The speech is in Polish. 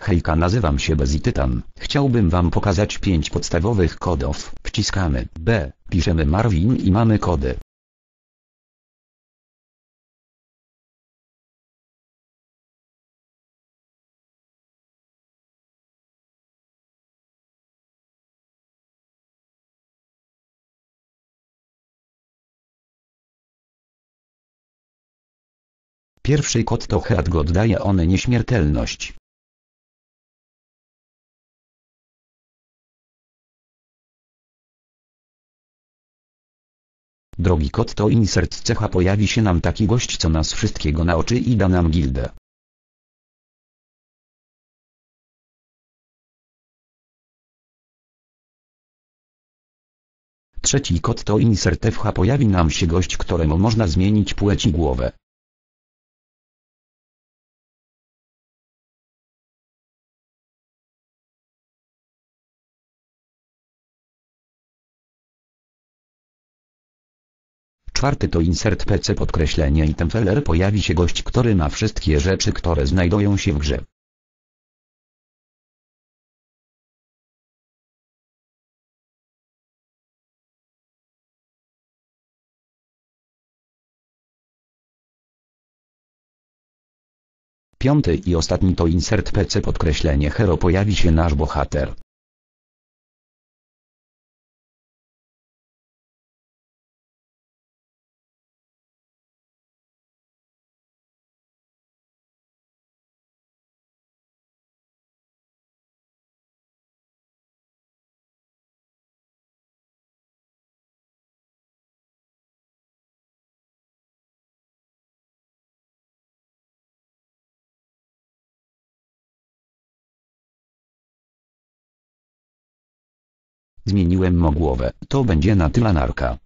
Hejka nazywam się Bezitytan. Chciałbym wam pokazać 5 podstawowych kodów. Wciskamy B, piszemy Marvin i mamy kody. Pierwszy kod to Heat God daje on nieśmiertelność. Drogi kod to insert cecha pojawi się nam taki gość co nas wszystkiego nauczy i da nam gildę. Trzeci kod to insert FH pojawi nam się gość któremu można zmienić płeć i głowę. Czwarty to insert PC podkreślenie i tempeler pojawi się gość który ma wszystkie rzeczy które znajdują się w grze. Piąty i ostatni to insert PC podkreślenie hero pojawi się nasz bohater. Zmieniłem mo głowę, to będzie na tyle narka.